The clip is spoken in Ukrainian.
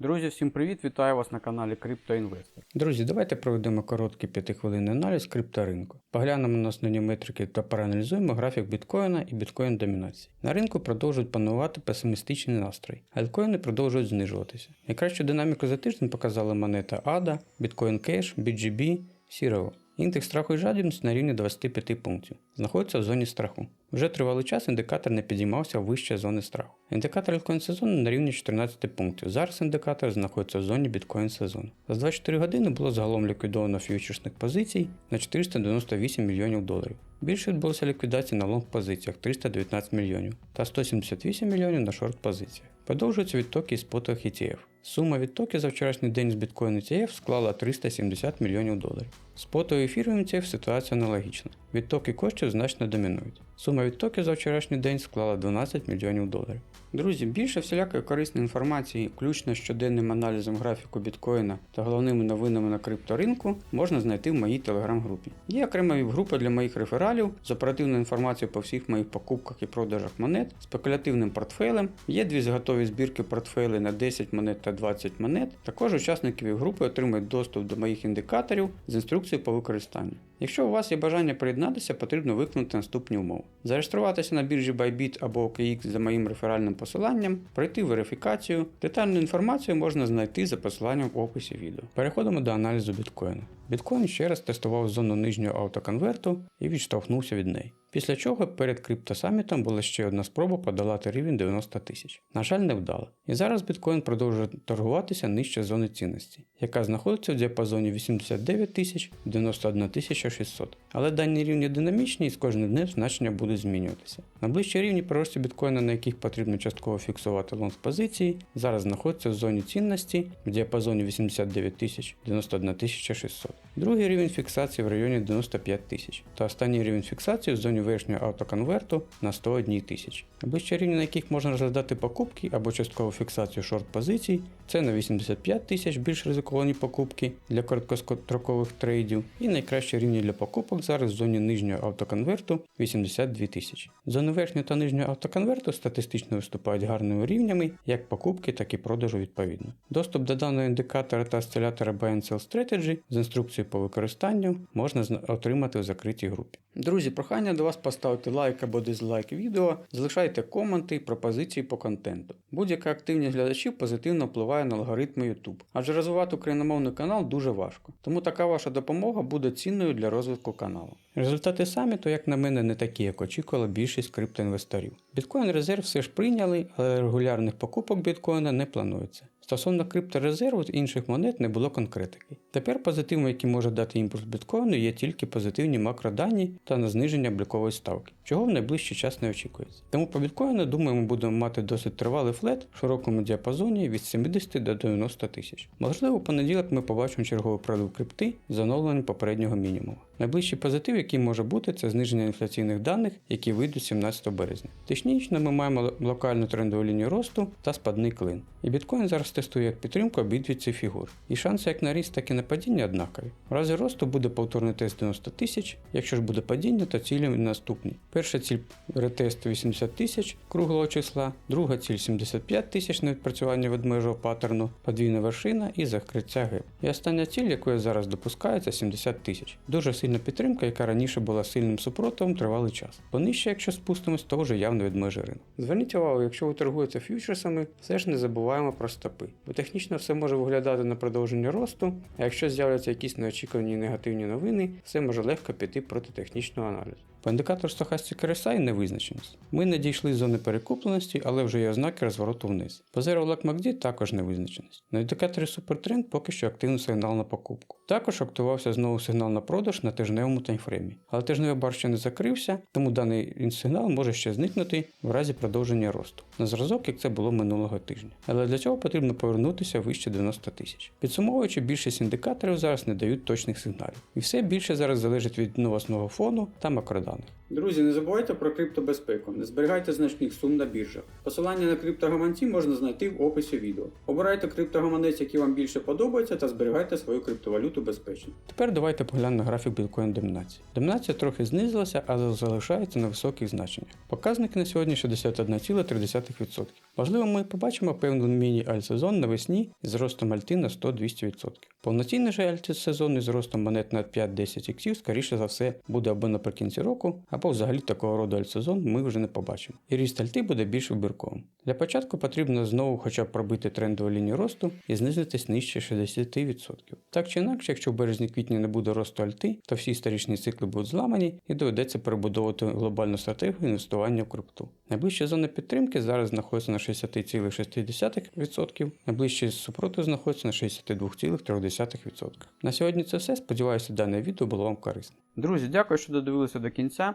Друзі, всім привіт! Вітаю вас на каналі Криптоінвестор. Друзі, давайте проведемо короткий 5-хвилинний аналіз крипторинку. Поглянемо на основні метрики та проаналізуємо графік біткоїна і біткоін домінації. На ринку продовжують панувати песимістичний настрій, альткоїни продовжують знижуватися. Найкращу динаміку за тиждень показали монета ADA, Bitcoin Cash, BGB, Zero. Індекс страху і жадібності на рівні 25 пунктів. Знаходиться в зоні страху. Вже тривалий час індикатор не підіймався вище зони страху. Індикатор альткоін сезону на рівні 14 пунктів. Зараз індикатор знаходиться в зоні біткоін сезону. За 24 години було загалом ліквідовано фьючерсних позицій на 498 мільйонів доларів. Більше відбулося ліквідацій на лонг позиціях 319 мільйонів та 178 мільйонів на шорт позиціях. Продовжуються відтоки із спотових ETF. Сума відтоки за вчорашній день з біткоін ETF склала 370 мільйонів доларів. Спотовий ефіром ETF ситуація аналогічна. Відтоки коштів значно домінують. Сума відтоків за вчорашній день склала 12 мільйонів доларів. Друзі, більше всілякої корисної інформації, включно з щоденним аналізом графіку біткоїна та головними новинами на крипторинку, можна знайти в моїй телеграм-групі. Є окрема віп-група для моїх рефералів з оперативною інформацією по всіх моїх покупках і продажах монет, спекулятивним портфелем. Є дві зготові збірки портфелей на 10 монет та 20 монет. Також учасники віп-групи отримують доступ до моїх індикаторів з інструкцією по використанню. Якщо у вас є бажання приєднатися, потрібно виконати наступні умови: зареєструватися на біржі Bybit або OKX за моїм реферальним посиланням, пройти верифікацію. Детальну інформацію можна знайти за посиланням в описі відео. Переходимо до аналізу біткоїну. Біткоін ще раз тестував зону нижнього автоконверту і відштовхнувся від неї. Після чого перед криптосамітом була ще одна спроба подолати рівень 90 тисяч. На жаль, не вдало. І зараз біткоін продовжує торгуватися нижче зони цінності, яка знаходиться в діапазоні 89 тисяч 91 тисяча 600. Але дані рівні динамічні і з кожним днем значення будуть змінюватися. Найближчі рівні проросту біткоїна, на яких потрібно частково фіксувати лонг позиції, зараз знаходяться в зоні цінності в діапазоні 89 тисяч 91 600. Другий рівень фіксації в районі 95 тисяч. Та останній рівень фіксації в зоні верхнього автоконверту на 101 тисяч. Найближчі рівні, на яких можна розглядати покупки або часткову фіксацію шорт позицій, це на 85 тисяч більш ризиковані покупки для короткострокових трейдів, і найкращі рівні для покупок зараз в зоні нижнього автоконверту 82 тисячі. Зони верхнього та нижнього автоконверту статистично виступають гарними рівнями як покупки, так і продажу відповідно. Доступ до даного індикатора та осцилятора Buy and Sell Strategy з інструкцією по використанню можна отримати у закритій групі. Друзі, прохання до вас поставити лайк або дизлайк відео, залишайте коменти і пропозиції по контенту. Будь-яка активність глядачів позитивно впливає на алгоритми YouTube, адже розвивати україномовний канал дуже важко. Тому така ваша допомога буде цінною для розвитку каналу. Результати саміту, як на мене, не такі, як очікувала більшість криптоінвесторів. Біткоін резерв все ж прийняли, але регулярних покупок біткоїна не планується. Стосовно крипторезерву та інших монет не було конкретики. Тепер позитивом, який може дати імпульс біткоїну, є тільки позитивні макродані та на зниження облікової ставки, чого в найближчий час не очікується. Тому по біткоїну, думаю, ми будемо мати досить тривалий флет в широкому діапазоні від 70 до 90 тисяч. Можливо, понеділок ми побачимо черговий прорив крипти з оновленням попереднього мінімуму. Найближчий позитив, який може бути, це зниження інфляційних даних, які вийдуть 17 березня. Технічно ми маємо локальну трендову лінію росту та спадний клин. І біткоін зараз тестує як підтримку обидві ці фігури. І шанси як на ріст, так і на падіння однакові. В разі росту буде повторний тест 90 тисяч, якщо ж буде падіння, то цілі наступні. Перша ціль ретест 80 тисяч круглого числа, друга ціль 75 тисяч на відпрацювання ведмежого паттерну, подвійна вершина і закриття геп. І остання ціль, яку я зараз допускаю, це 70 тисяч. Дуже сильна підтримка, яка раніше була сильним супротивом тривалий час. Бо нижче, якщо спустимось, то вже явно ведмежий ринок. Зверніть увагу, якщо ви торгуєте фьючерсами, все ж не забуваємо про стопи. Бо технічно все може виглядати на продовження росту, а якщо з'являться якісь неочікувані негативні новини, все може легко піти проти технічного аналізу. По індикатору Stochastic RSI невизначеність. Ми не дійшли з зони перекупленості, але вже є ознаки розвороту вниз. По Zero Black MACD також невизначеність. На індикаторі Supertrend поки що активний сигнал на покупку. Також активувався знову сигнал на продаж на тижневому таймфреймі. Але тижневий бар ще не закрився, тому даний сигнал може ще зникнути в разі продовження росту. На зразок, як це було минулого тижня. Але для цього потрібно повернутися вище 90 тисяч. Підсумовуючи, більшість індикаторів зараз не дають точних сигналів. І все більше зараз залежить від новосного фону та макроданих. Друзі, не забувайте про криптобезпеку, не зберігайте значних сум на біржах. Посилання на криптогаманці можна знайти в описі відео. Обирайте криптогаманець, який вам більше подобається, та зберігайте свою криптовалюту безпечно. Тепер давайте поглянемо графік біткоін домінації. Домінація трохи знизилася, але залишається на високих значеннях. Показники на сьогодні 61,3%. Можливо, ми побачимо певний міні-альтсезон навесні з зростом альти на 100-200%. Повноцінний же альтсезон із зростом монет на 5-10 іксів, скоріше за все, буде або наприкінці року, або взагалі такого роду альтсезон ми вже не побачимо. І ріст альти буде більш вибірковим. Для початку потрібно знову хоча б пробити трендову лінію росту і знизитись нижче 60%. Так чи інакше, якщо в березні-квітні не буде росту альти, то всі історичні цикли будуть зламані і доведеться перебудовувати глобальну стратегію інвестування в крипту. Найближча зона підтримки зараз знаходиться на 60,6%, найближче супротив знаходиться на 62,3%. На сьогодні це все. Сподіваюся, дане відео було вам корисне. Друзі, дякую, що додивилися до кінця.